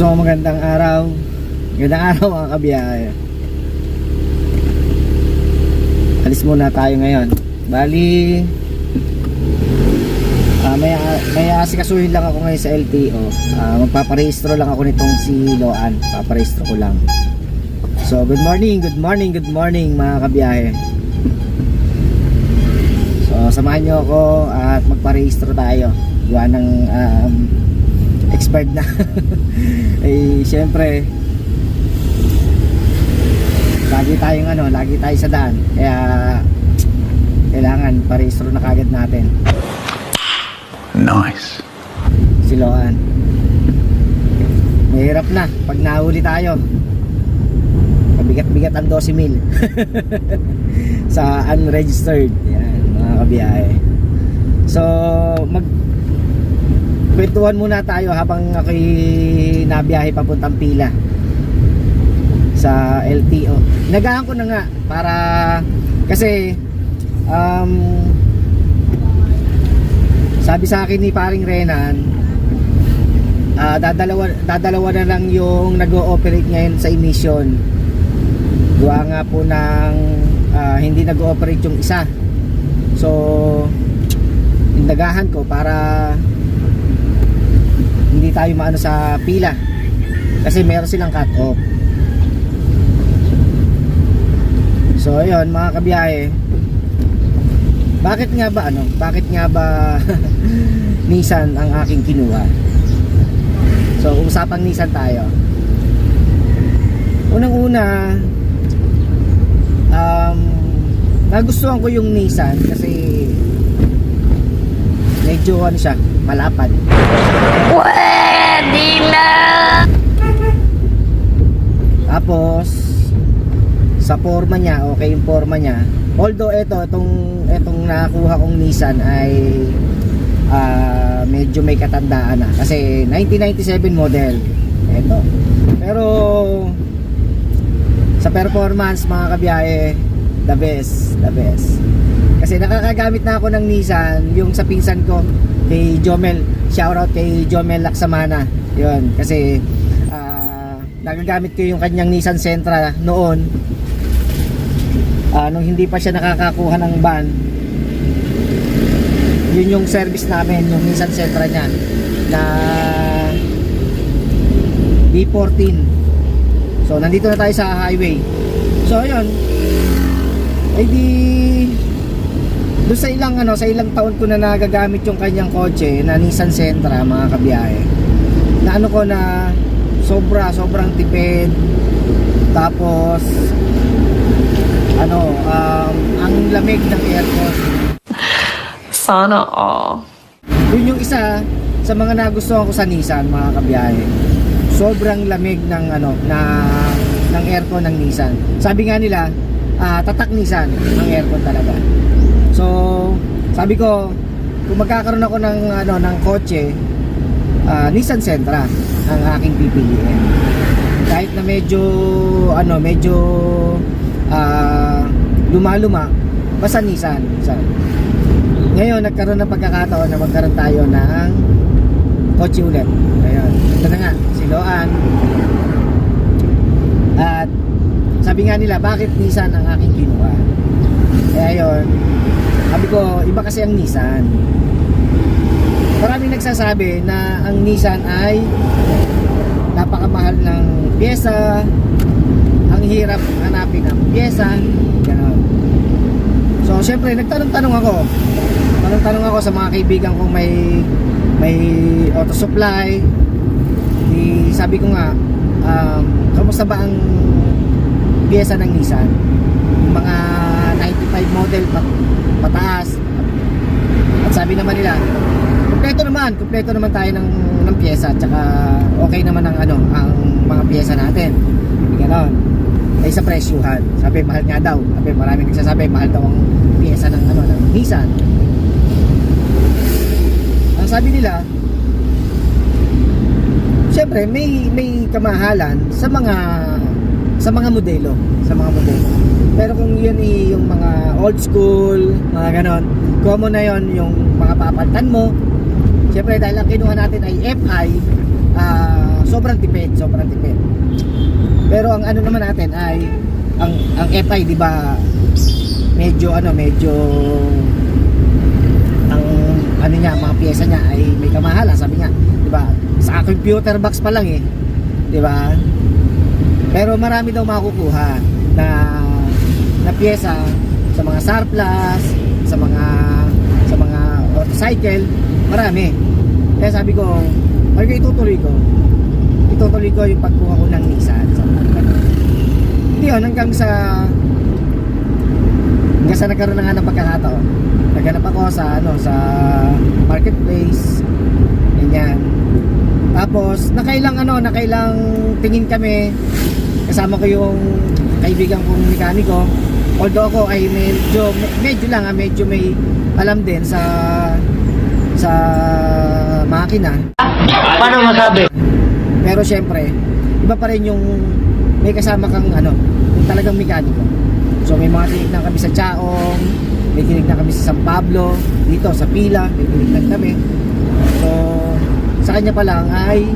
So magandang araw. Magandang araw mga kabiyahe. Alis muna tayo ngayon. Bali ah may, may asikasuhin lang ako ngayon sa LTO Ah, Magpaparehistro lang ako nitong si Loan. Paparehistro ko lang. So good morning, good morning, good morning mga kabiyahe. So samahan nyo ako at magparehistro tayo. Gawa ng um, expired na. Eh syempre lagi tayong ano lagi tayo sa daan. Kaya kailangan parehistro na kagad natin. Nice. siloan mahirap na pag nahuli tayo. Mabigat-bigat ang 12 mil sa unregistered. Yan mga kabiyahe. So mag kwentuhan muna tayo habang ako'y nabiyahe papuntang pila sa LTO. Nagahan ko na nga para kasi um, sabi sa akin ni paring Renan ah, dadalawa, dadalawa na lang yung nag-ooperate ngayon sa emission gawa nga po ng ah, hindi nag-ooperate yung isa so indagahan ko para hindi tayo maano sa pila. Kasi meron silang cut off. So ayun mga kabiyahe. Bakit nga ba ano bakit nga ba Nissan ang aking kinuha? So usapang Nissan tayo. Unang una um, nagustuhan ko yung Nissan kasi medyo ano siya malapad. Pwede na! Tapos sa forma niya, okay yung forma niya. Although ito, itong itong nakakuha kong Nissan ay ah, medyo may katandaan na kasi 1997 model. Ito. Pero sa performance mga kabiyahe, the best, the best. Kasi nakakagamit na ako ng Nissan, yung sa pinsan ko kay Jomel, shoutout kay Jomel Laksamana. 'Yun, kasi ah, nagagamit ko yung kanyang Nissan Sentra noon. Ah, nung hindi pa siya nakakakuha ng van yun yung service namin yung Nissan Sentra niya na B14 so nandito na tayo sa highway. So ayun ay di doon sa ilang ano sa ilang taon ko na nagagamit yung kanyang kotse na Nissan Sentra mga kabiyahe na ano ko na sobra sobrang tipid. Tapos ano um, ang lamig ng aircon. Sana all. yun yung isa sa mga nagustuhan ko sa Nissan mga kabiyahe. Sobrang lamig ng ano na ng aircon ng Nissan. Sabi nga nila ah, tatak Nissan ang aircon talaga. So sabi ko kung magkakaroon ako ng ano ng kotse ah, Nissan Sentra ang aking pipiliin. Kahit na medyo ano medyo ah, luma-luma basta Nissan, Nissan ngayon nagkaroon ng pagkakataon na magkaroon tayo ng kotse ulit. Ayun ito na nga si Loan. At sabi nga nila bakit Nissan ang aking kinuha? Kaya ayun sabi ko iba kasi ang Nissan maraming nagsasabi na ang Nissan ay napakamahal ng pyesa. Ang hirap hanapin ang pyesa. Ganon. So syempre nagtanong-tanong ako. Tanong-tanong ako sa mga kaibigan kong may may auto supply. Di sabi ko nga um, kamusta ba ang pyesa ng Nissan? Mga 95 model pat- pataas. At sabi naman nila kumpleto naman kumpleto naman tayo ng ng pyesa at saka okay naman ang ano ang mga pyesa natin. Ganon. Ay sa presyuhan. Sabi mahal nga daw. Sabi maraming nagsasabi mahal daw ang pyesa ng ano ng Nissan. Ang sabi nila syempre may may kamahalan sa mga sa mga modelo. Sa mga modelo. Pero kung yun yung mga old school mga ganon common na yon yung mga papalitan mo syempre dahil ang kinuha natin ay FI ah, so sobrang tipid, sobrang tipid. Pero ang ano naman natin ay ang ang FI, di ba? Medyo ano, medyo ang ano niya, mga piyesa niya ay may kamahalan, sabi niya, di ba? Sa computer box pa lang eh. Di ba? Pero marami daw makukuha na na piyesa sa mga surplus, sa mga sa mga motorcycle, marami. Kaya sabi ko, ay itutuloy ko. Itutuloy ko yung pagkuha ko ng Nissan. So, hindi yun, hanggang sa hanggang sa nagkaroon na nga ng pagkakataon. Naghanap ako sa ano sa marketplace. Ganyan. Tapos, nakailang ano, nakailang tingin kami. Kasama ko yung kaibigan kong mekaniko. Although ako ay medyo, medyo lang ah, medyo may alam din sa sa makina. Paano masabi? Pero syempre, iba pa rin yung may kasama kang ano, yung talagang mekaniko. So may mga tinignan kami sa Chaong, may tinignan kami sa San Pablo, dito sa Pila, may tinignan kami. So sa kanya pa lang ay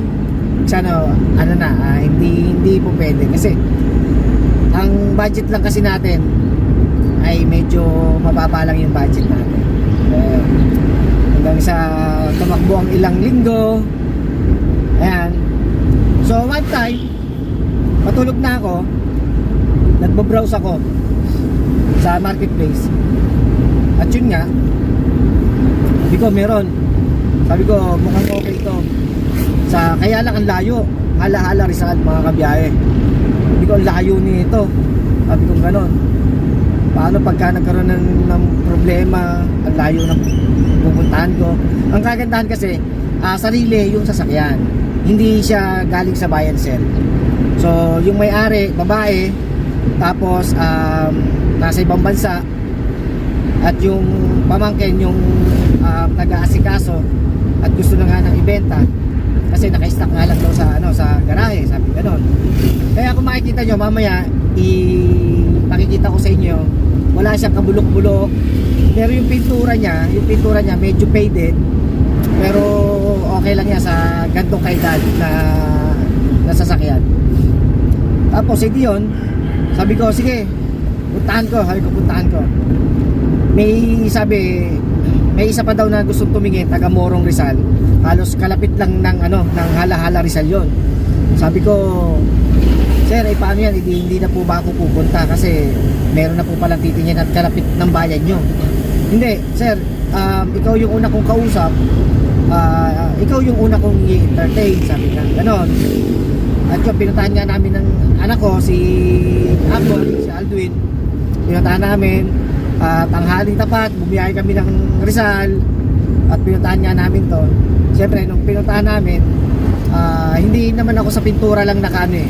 sana ano na, ah, hindi hindi po pwede kasi ang budget lang kasi natin ay medyo mababa lang yung budget natin. Eh, hanggang sa tumakbo ang ilang linggo. Ayan. So one time, matulog na ako, nagbabrowse ako sa marketplace. At yun nga, sabi ko meron. Sabi ko mukhang okay ito. Sa, kaya lang ang layo. Hala-hala Rizal mga kabiyahe. Sabi ko ang layo nito. Sabi ko ganon. Paano pagka nagkaroon ng, ng problema, ang layo ng pupuntahan ko. Ang kagandahan kasi, ah, sarili yung sasakyan. Hindi siya galing sa buy and sell. So, yung may-ari, babae, tapos um, nasa ibang bansa, at yung pamangkin, yung um, nag-aasikaso, at gusto na nga ng ibenta, kasi naka-stock nga lang daw sa, ano, sa garahe, sabi ganon. Kaya kung makikita nyo, mamaya, ipakikita ko sa inyo, wala siyang kabulok-bulok, pero yung pintura niya, yung pintura niya medyo faded, pero okay lang yan sa gantong kaedad na nasasakyan. Tapos hindi yun, sabi ko, sige, puntahan ko, sabi ko, puntahan ko. May sabi, may isa pa daw na gustong tumingin, taga Morong Rizal. Halos kalapit lang ng ano, ng hala-hala Rizal yon. Sabi ko, Sir, eh paano yan? Hindi, hindi na po ba ako pupunta kasi meron na po palang titingin at kalapit ng bayan nyo. Hindi, sir, um, ikaw yung una kong kausap, ah, ikaw yung una kong i-entertain, sabi nga, ganon. At yung pinuntahan nga namin ng anak ko, si Apple, si Aldwin, pinuntahan namin, at tanghaling tapat, bumiyahe kami ng Rizal, at pinuntahan nga namin to. Siyempre, nung pinuntahan namin, ah, hindi naman ako sa pintura lang nakano eh.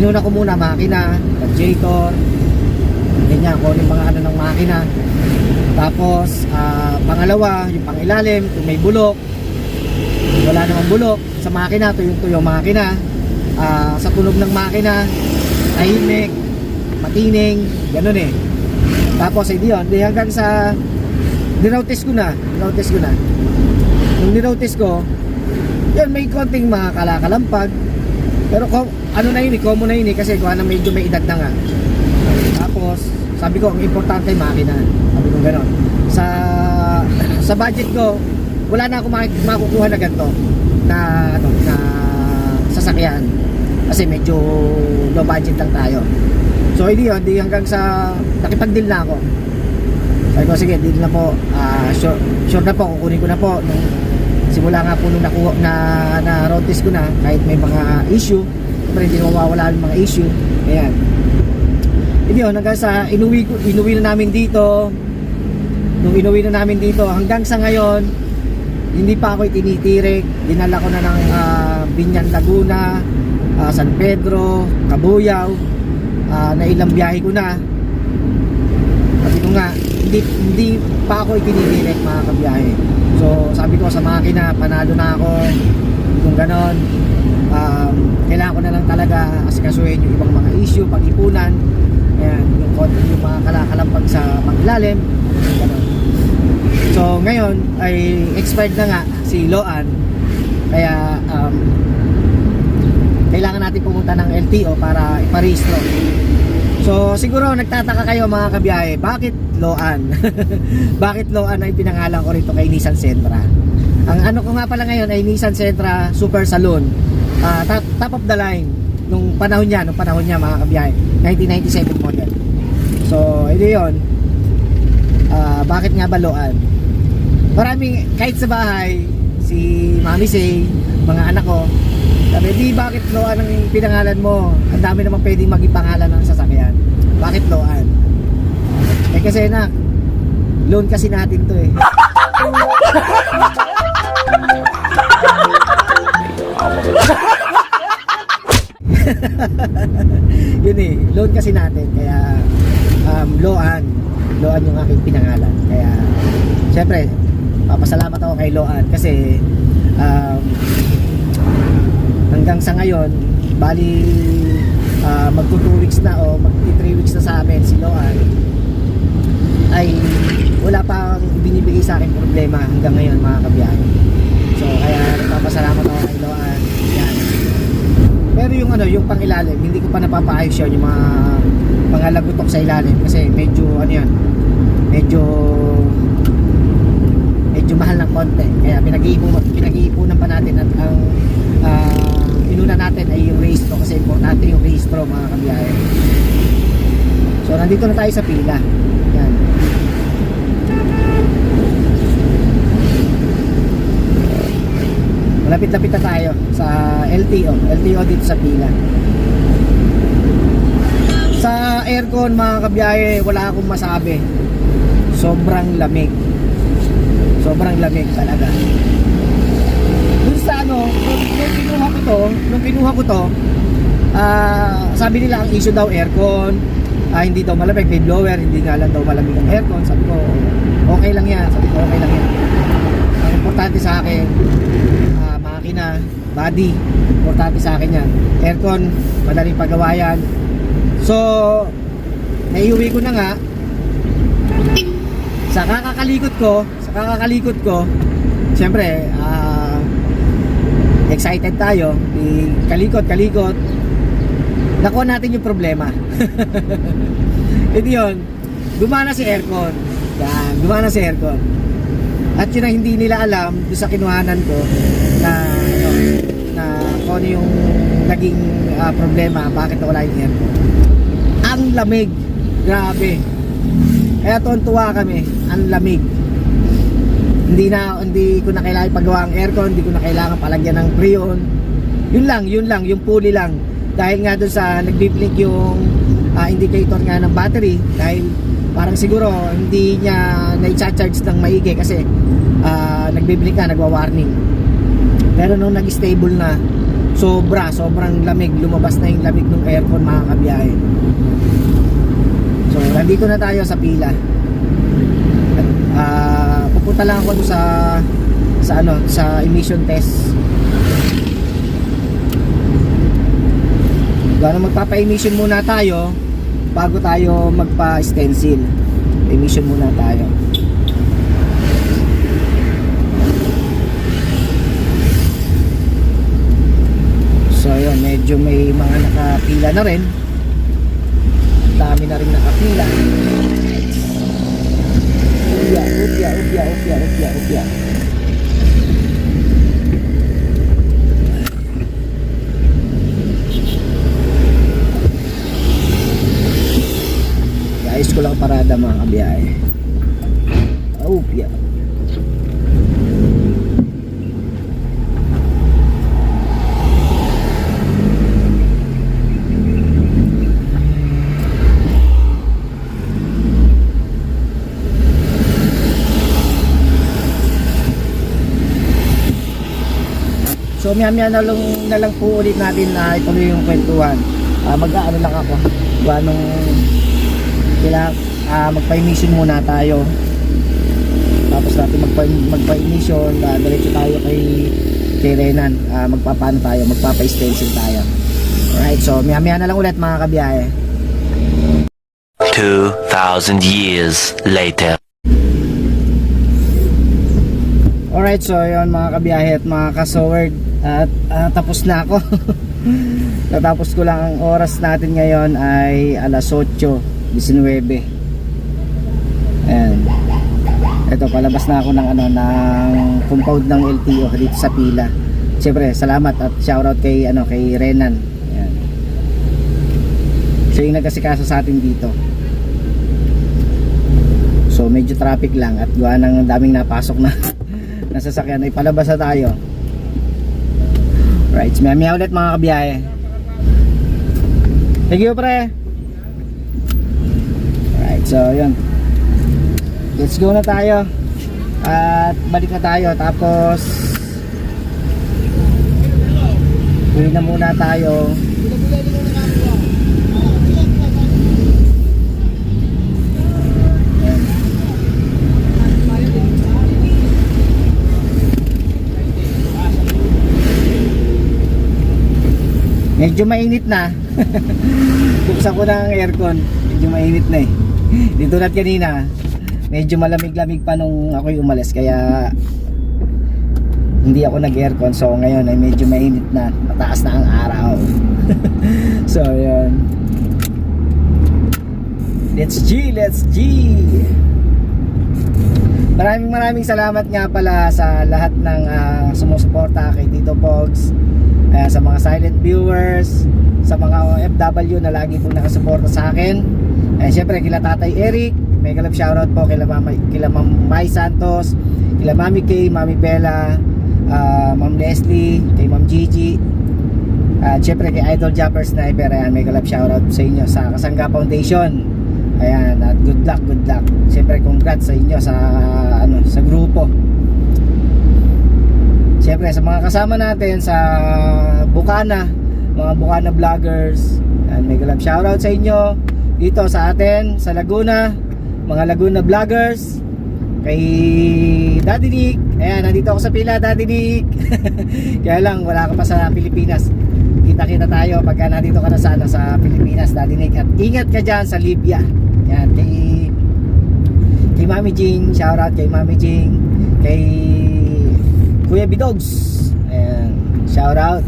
Inuna ko muna makina, radiator, ganyan, kung ano yung mga ano ng makina. Tapos, ah, pangalawa, yung pangilalim, kung may bulok, wala namang bulok. Sa makina, tuyong tuyo makina. Ah, sa tunog ng makina, tahimik, matining, ganun eh. Tapos, hindi yun. Di hanggang sa, dinotice ko na, dinotice ko na. Nung dinotice ko, yun, may konting mga kalakalampag. Pero ko, ano na yun eh, common na yun eh, kasi kuha na medyo may edad na nga. Tapos, sabi ko, ang importante makina. Sabi ko gano'n. Sa, sa budget ko, wala na ako mak- makukuha na ganito na, ano, na sasakyan. Kasi medyo low budget lang tayo. So, hindi yun, di hanggang sa, nakipag-deal na ako. Sabi ko, sige, deal na po. Ah, sure, sure na po, kukunin ko na po. Nung, simula nga po nung nakuha, na, na road ko na, kahit may mga issue, pero hindi mawawala yung mga issue. Ayan. Hindi yun, hanggang sa inuwi, ko, inuwi na namin dito, nung inuwi na namin dito, hanggang sa ngayon, hindi pa ako itinitirik. Dinala ko na ng ah, Binyan Laguna, ah, San Pedro, Cabuyao, ah, na ilang biyahe ko na. Sabi ko nga, hindi, hindi pa ako itinitirik mga kabiyahe. So, sabi ko sa makina, panalo na ako. Kung ganon, um, kailangan ko na lang talaga asikasuhin yung ibang mga issue, pag-ipunan. Ayan, yung, yung mga kalakalampag sa pangilalim. Ganon. So, ngayon ay expired na nga si Loan. Kaya, um, natin pumunta ng LTO para iparehistro. So siguro nagtataka kayo mga kabiyahe, bakit Loan? bakit Loan ay pinangalan ko rito kay Nissan Sentra? Ang ano ko nga pala ngayon ay Nissan Sentra Super Saloon. Ah, top, top of the line nung panahon niya, nung panahon niya mga kabiyahe, 1997 model. So, ito 'yon. Ah, bakit nga ba Loan? Maraming kahit sa bahay si Mami Say, mga anak ko, sabi, di bakit Loan ang pinangalan mo? Ang dami naman pwedeng maging pangalan ng sasakyan. Bakit Loan? Eh kasi na, loan kasi natin to eh. Yun eh, loan kasi natin. Kaya, um, Loan. Loan yung aking pinangalan. Kaya, syempre, papasalamat ako kay Loan kasi um, hanggang sa ngayon bali uh, magto 2 weeks na o magti 3 weeks na sa amin si Loan ay wala pang binibigay sa akin problema hanggang ngayon mga kabiyahe. So kaya nagpapasalamat ako kay Loan. Yan. Pero yung ano yung pangilalim hindi ko pa napapaayos yun yung mga mga lagutok sa ilalim. Kasi medyo ano yan medyo medyo mahal ng konti. Kaya pinag-iipon pinag-iipunan pa natin at ang ah, inuna natin ay yung registro kasi importante yung registro mga kabiyahe. So nandito na tayo sa pila. Yan. Malapit-lapit na tayo sa LTO LTO dito sa pila. Sa aircon mga kabiyahe wala akong masabi. Sobrang lamig sobrang lamig talaga. Dun sa ano nung, nung kinuha ko to nung kinuha ko to ah, sabi nila ang issue daw aircon. Ah, hindi daw malamig may blower hindi nga lang daw malamig ang aircon. Sabi ko okay lang yan. Sabi ko okay lang yan. Ang importante sa akin ah, makina body importante sa akin yan. Aircon madaling pagawa yan. So naiuwi ko na nga. Sa kakakalikot ko, sa kakakalikot ko, siyempre, ah, excited tayo, di kalikot, kalikot, nakuha natin yung problema. Ito yun, gumana si aircon. Yan, gumana si aircon. At yun ang hindi nila alam sa kinuhanan ko na, ano, na kung ano yung naging ah, problema, bakit nawala yung aircon. Ang lamig, grabe. Kaya tuwan-tuwa kami, ang lamig. Hindi na hindi ko na kailangan ipagawa ang aircon, hindi ko na kailangan palagyan ng freon. Yun lang, yun lang, yung pulley lang. Dahil nga doon sa nagbi-blink yung ah, indicator nga ng battery dahil parang siguro hindi niya na-charge ng maigi kasi ah, nagbi-blink nga, nagwa-warning. Pero nung nag-stable na, sobra, sobrang lamig, lumabas na yung lamig ng aircon mga kabiyahe. So, nandito na tayo sa pila. Pupunta lang ako sa sa ano, sa emission test. Gano magpapa-emission muna tayo bago tayo magpa-stencil. Emission muna tayo. So, yun, medyo may mga nakapila na rin dami na rin nakapila upya, upya, upya, upya, upya, upya. Guys ko lang parada mga kabiyahe. Upya So maya maya na lang, na lang po ulit natin na ituloy yung kwentuhan. Ah, mag-aano lang ako. Gawa nung kailangan ah, magpa-emission muna tayo. Tapos natin magpa magpa-emission, uh, diretso tayo kay kay Renan. Ah, magpapano tayo, magpapa-stencil tayo. Alright, so maya maya na lang ulit mga kabiyahe. 2,000 years later. Alright, so yun mga kabiyahe at mga kasoward At ah, tapos na ako. Natapos ko lang ang oras natin ngayon ay alas 8.19. Ayan. Ito, palabas na ako ng ano ng compound ng LTO dito sa pila. Siyempre, salamat at shoutout kay ano kay Renan. Ayan. Siya yung nagkasikaso sa atin dito. So medyo traffic lang at gawa ng daming napasok na nasasakyan ay palabas na tayo. Right, so, maya ulit mga kabiyahe. Thank you pre. Right, so yun. Let's go na tayo. At balik na tayo tapos Uwi na muna tayo. Medyo mainit na. Buksan ko ang aircon. Medyo mainit na eh. Dito na kanina. Medyo malamig-lamig pa nung ako'y umalis. Kaya hindi ako nag-aircon. So ngayon ay medyo mainit na. Mataas na ang araw. so yun. Let's G! Let's G! Maraming maraming salamat nga pala sa lahat ng ah, sumusuporta kay Tito Pogs Ayan, sa mga silent viewers, sa mga OFW na lagi pong nakasuporta sa akin. Ayan, syempre kila Tatay Eric, may galap shoutout po kila Mama, kila Ma'am Mai Santos, kila Mami Kay, Mami Bella, ah, Ma'am Leslie, kay Ma'am Gigi. At syempre kay Idol Japper Sniper, ayan, may galap shoutout sa inyo sa Kasangga Foundation. Ayan, at good luck, good luck. Syempre congrats sa inyo sa ano sa grupo. Siyempre sa mga kasama natin sa Bukana, mga Bukana vloggers, and may galap shoutout sa inyo dito sa atin sa Laguna, mga Laguna vloggers, kay Daddy Nick. Ayan, nandito ako sa pila, Daddy Nick. Kaya lang, wala ka pa sa Pilipinas. Kita-kita tayo pagka nandito ka na sana sa Pilipinas, Daddy Nick. At ingat ka dyan sa Libya. Ayan, kay kay Mami Jing, shoutout kay Mami Jing, kay Kuya Bidogs. Ayan, shout out.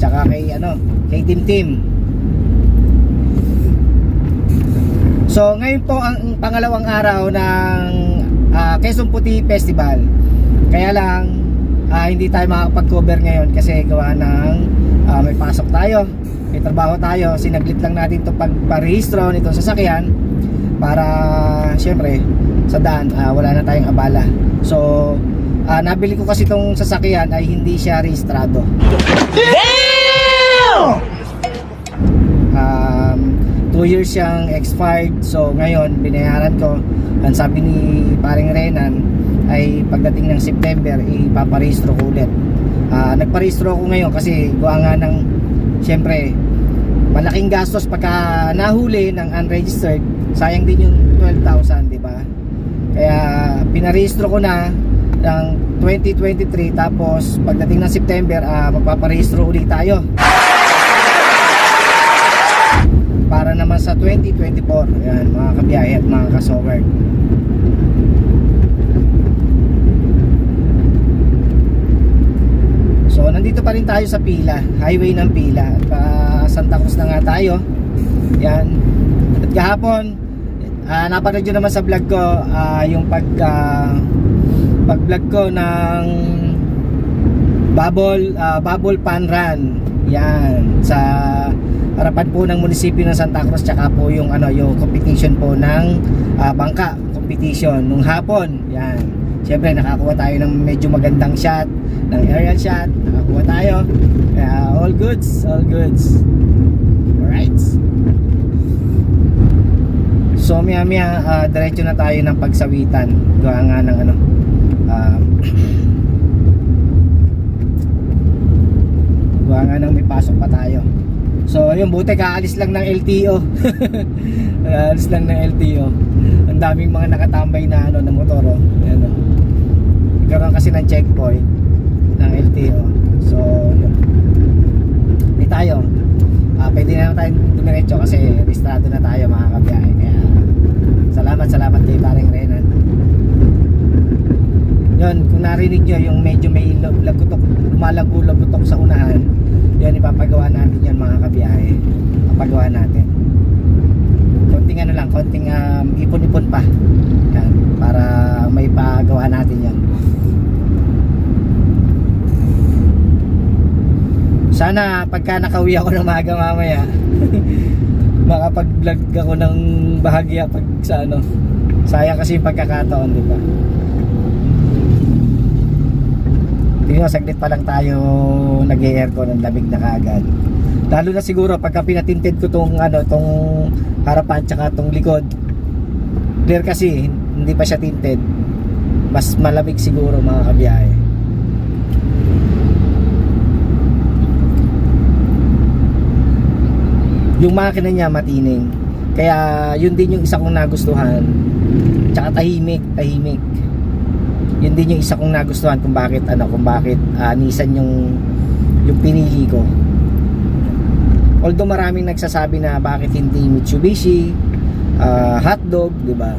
Tsaka kay ano, kay Tim Tim. So, ngayon po ang pangalawang araw ng ah, Quezon Puti Festival. Kaya lang ah, hindi tayo makakapag-cover ngayon kasi gawa ng ah, may pasok tayo. May trabaho tayo. Sinaglit lang natin 'to pagparehistro nitong sasakyan para syempre sa daan ah, wala na tayong abala. So, ah, nabili ko kasi itong sasakyan ay hindi siya rehistrado. Um, 2 years siyang expired. So, ngayon, binayaran ko. Ang sabi ni paring Renan ay pagdating ng September, ipaparehistro ko ulit. Ah, nagparehistro ako ngayon kasi gawa nga ng, syempre, malaking gastos pagka nahuli ng unregistered. Sayang din yung 12,000, di ba? Kaya pinarehistro ko na ng 2023 tapos pagdating ng September ah, magpaparehistro ulit tayo. Para naman sa 2024 yan mga kabiyahe at mga kasover so nandito pa rin tayo sa pila highway ng pila. Pa Santa Cruz na nga tayo. Yan at kahapon uh, napanood nyo naman sa vlog ko ah, yung pag ah, pag vlog ko ng Babol ah, Babol Pan Run. Yan. Sa harapan po ng munisipyo ng Santa Cruz tsaka po yung ano yung competition po ng ah, bangka competition nung hapon. Yan. Siyempre nakakuha tayo ng medyo magandang shot ng aerial shot. Nakakuha tayo. Kaya all goods all goods. Alright. So maya maya ah, diretso na tayo ng pagsawitan. Gawa nga ng ano ah, gawa nga ng may pasok pa tayo. So yun buti kaalis lang ng LTO Kaalis lang ng LTO Ang daming mga nakatambay na ano na motor oh. Ayan, oh. Nagkaroon kasi ng checkpoint ng LTO So yun. Hindi tayo. Ah, pwede na tayo dumiretso kasi registrado na tayo mga kabiyahe. Kaya salamat salamat kay paring Renan Yun, kung narinig nyo yung medyo may lag- lagutok, lumalago-lagutok sa unahan, yun, ipapagawa natin yan mga kabiyahe. Papagawa natin. Konting ano lang, konting um, ipon-ipon pa. Yan, para may pagawa natin yan. Sana pagka nakauwi ako ng maaga mamaya, makapag-vlog ako ng bahagya pag sa ano. Sayang kasi yung pagkakataon, di ba? Tingnan saglit pa lang tayo nag-aircon ng lamig na kaagad. Lalo na siguro pagka pinatinted ko tong ano, tong harapan tsaka tong likod. Clear kasi, hindi pa siya tinted. Mas malamig siguro mga kabiyahe. Yung makina niya matining. Kaya yun din yung isa kong nagustuhan. Tsaka tahimik, tahimik. Yun din yung isa kong nagustuhan kung bakit ano, kung bakit ah, Nissan yung yung pinili ko. Although maraming nagsasabi na bakit hindi Mitsubishi, ah, hotdog, di ba?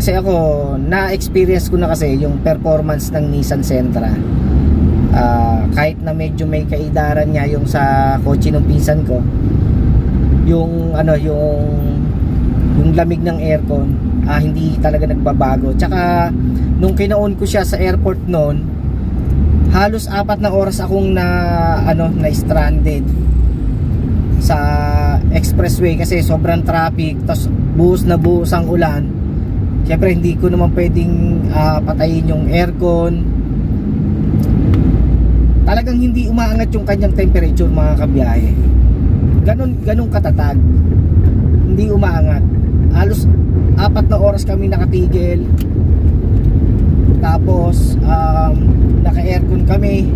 Kasi ako, na-experience ko na kasi yung performance ng Nissan Sentra. Ah, kahit na medyo may kaidaran niya yung sa kotse ng pinsan ko, yung ano, yung yung lamig ng aircon, ah, hindi talaga nagbabago. Tsaka nung kinaon ko siya sa airport noon, halos apat na oras akong na ano, na stranded sa expressway kasi sobrang traffic, tapos buhos na buhos ang ulan. Siyempre hindi ko naman pwedeng ah, patayin yung aircon. Talagang hindi umaangat yung kanyang temperature mga kabiyahe. Ganon, ganon katatag. Hindi umaangat. Halos apat na oras kami nakatigil. Tapos um, naka-aircon kami.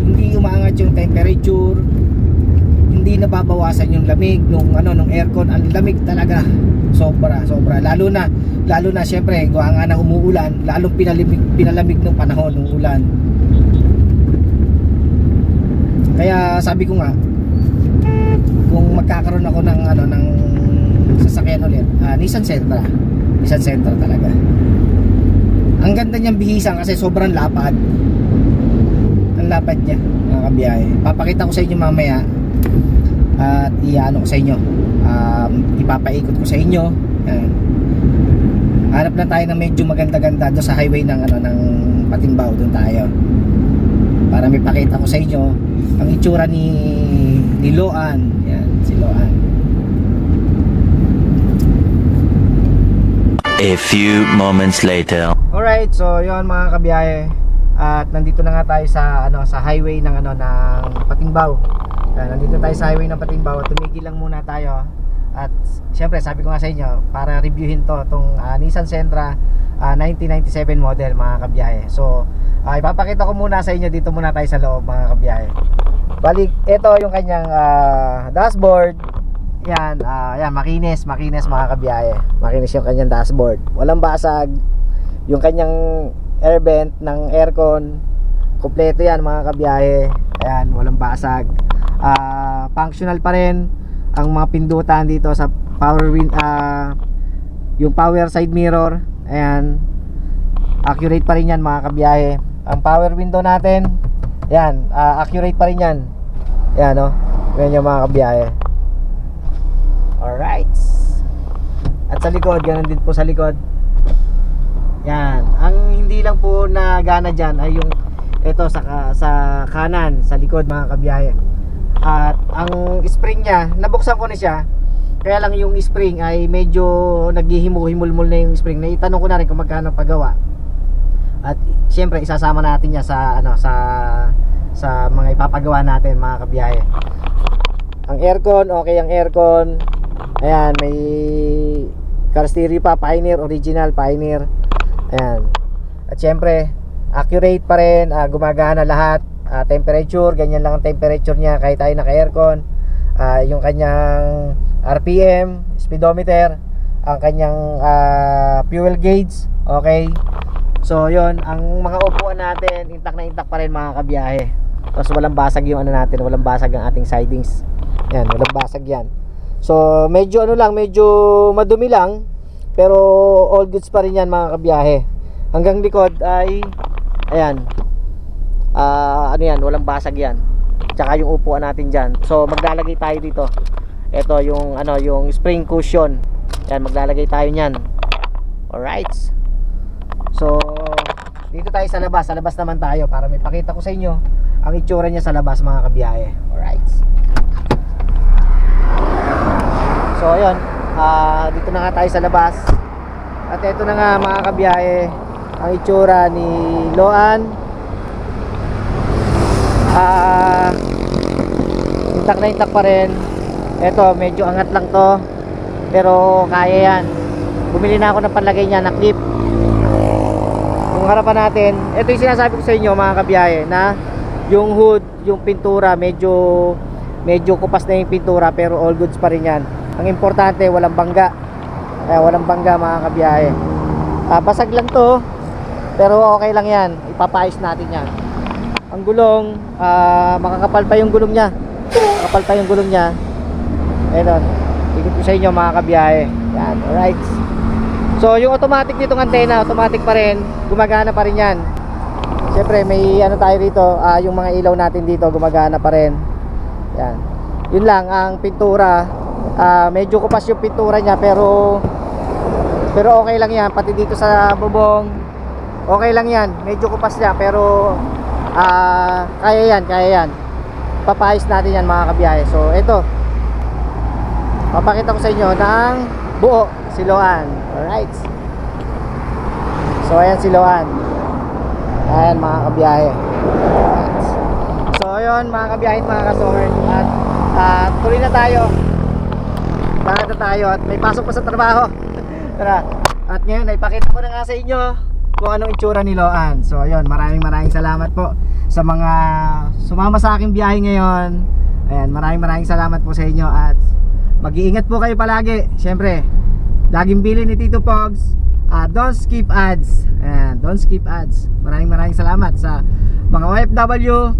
Hindi umaangat yung temperature. Hindi nababawasan yung lamig nung ano nung aircon. Ang lamig talaga. Sobra, sobra. Lalo na lalo na syempre gawa nga ng umuulan, lalong pinalamig pinalamig ng panahon ng ulan. Kaya sabi ko nga kung magkakaroon ako ng ano ng sasakyan ulit, ah, Nissan Sentra. Nissan Sentra talaga. Ang ganda niyang bihisan kasi sobrang lapad. Ang lapad niya, mga kabiyahe. Papakita ko sa inyo mamaya at iano ko sa inyo. Um, ipapaikot ko sa inyo. Yan. Hanap na tayo ng medyo maganda-ganda doon sa highway ng ano ng Patimbaw doon tayo. Para may pakita ko sa inyo ang itsura ni ni Loan. Loan. A few moments later. Alright, so yon mga kabiyahe. At nandito na nga tayo sa ano sa highway ng ano ng Patimbaw. Yan, nandito tayo sa highway ng Patimbaw. Tumigil lang muna tayo. At syempre sabi ko nga sa inyo para reviewin to tong ah, Nissan Sentra ah, 1997 model mga kabiyahe. So ah, ipapakita ko muna sa inyo dito muna tayo sa loob mga kabiyahe. Balik, ito yung kanyang ah, dashboard. Yan, ah, yan makinis, makinis mga kabiyahe. Makinis yung kanyang dashboard. Walang basag. Yung kanyang air vent ng aircon, kompleto yan mga kabiyahe. Ayan, walang basag. Ah, functional pa rin ang mga pindutan dito sa power win ah, yung power side mirror. Ayan. Accurate pa rin yan mga kabiyahe. Ang power window natin, yan, ah, accurate pa rin yan. Yan, no? Yan yung mga kabiyahe. Alright. At sa likod, ganun din po sa likod. Yan. Ang hindi lang po na gana dyan ay yung ito sa, sa kanan, sa likod mga kabiyahe. At ang spring niya, nabuksan ko na siya. Kaya lang yung spring ay medyo naghihimul-himulmul na yung spring. Naitanong ko na rin kung magkano pagawa. At siyempre isasama natin niya sa ano sa sa mga ipapagawa natin mga kabiyahe. Ang aircon, okay ang aircon. Ayan, may car stereo pa, Pioneer, original Pioneer. Ayan. At syempre, accurate pa rin, ah, gumagana lahat. Ah, temperature, ganyan lang ang temperature niya kahit tayo naka-aircon. Ah, yung kanyang RPM, speedometer, ang kanyang ah, fuel gauge, okay. So, yon ang mga upuan natin, intact na intact pa rin mga kabiyahe. Tapos walang basag yung ano natin, walang basag ang ating sidings. Yan, walang basag yan. So, medyo ano lang, medyo madumi lang. Pero all goods pa rin yan mga kabiyahe. Hanggang likod ay, ayan, ah ano yan, walang basag yan. Tsaka yung upuan natin dyan. So, maglalagay tayo dito. Ito yung, ano, yung spring cushion. Yan, maglalagay tayo niyan. Alright. So, dito tayo sa labas. Sa labas naman tayo para may pakita ko sa inyo ang itsura niya sa labas mga kabiyahe. Alright. So, ayun. ah dito na nga tayo sa labas. At ito na nga mga kabiyahe ang itsura ni Loan. Ah, intak na intak pa rin. Ito, medyo angat lang to. Pero kaya yan. Bumili na ako ng panlagay niya na clip. Harapan natin, ito yung sinasabi ko sa inyo mga kabiyahe na yung hood, yung pintura medyo medyo kupas na yung pintura pero all goods pa rin yan. Ang importante walang bangga. Kaya walang bangga mga kabiyahe. Ah, basag lang to pero okay lang yan. Ipapayos natin yan. Ang gulong, ah, makakapal pa yung gulong niya. Makakapal pa yung gulong niya. Ayun. Ikot ko sa inyo mga kabiyahe. Yan, alright. So, yung automatic nitong antena, automatic pa rin. Gumagana pa rin yan. Siyempre, may ano tayo rito, ah, yung mga ilaw natin dito, gumagana pa rin. Yan. Yun lang, ang pintura, ah, medyo kupas yung pintura niya, pero pero okay lang yan, pati dito sa bubong, okay lang yan. Medyo kupas niya, pero ah, kaya yan, kaya yan. Papayos natin yan mga kabiyahe. So, ito, papakita ko sa inyo ng buo si Loan. Alright. So ayan si Loan. Ayan mga kabiyahe. Alright. so ayun mga kabiyahe mga kasomers at ah, tuloy na tayo. Bakit na tayo? At may pasok pa sa trabaho. Tara. At ngayon ay pakita ko na nga sa inyo kung anong itsura ni Loan. So ayun maraming maraming salamat po sa mga sumama sa aking biyahe ngayon. Ayan maraming maraming salamat po sa inyo. At Mag-iingat po kayo palagi. Siyempre, laging bili ni Tito Pogs. ah, don't skip ads. Ayan, don't skip ads. Maraming maraming salamat sa mga OFW,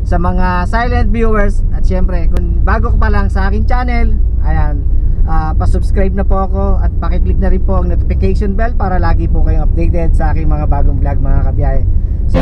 sa mga silent viewers, at siyempre, kung bago ka pa lang sa aking channel, ayan, ah, pa-subscribe na po ako at pakiclick na rin po ang notification bell para lagi po kayong updated sa aking mga bagong vlog mga kabiyahe. So,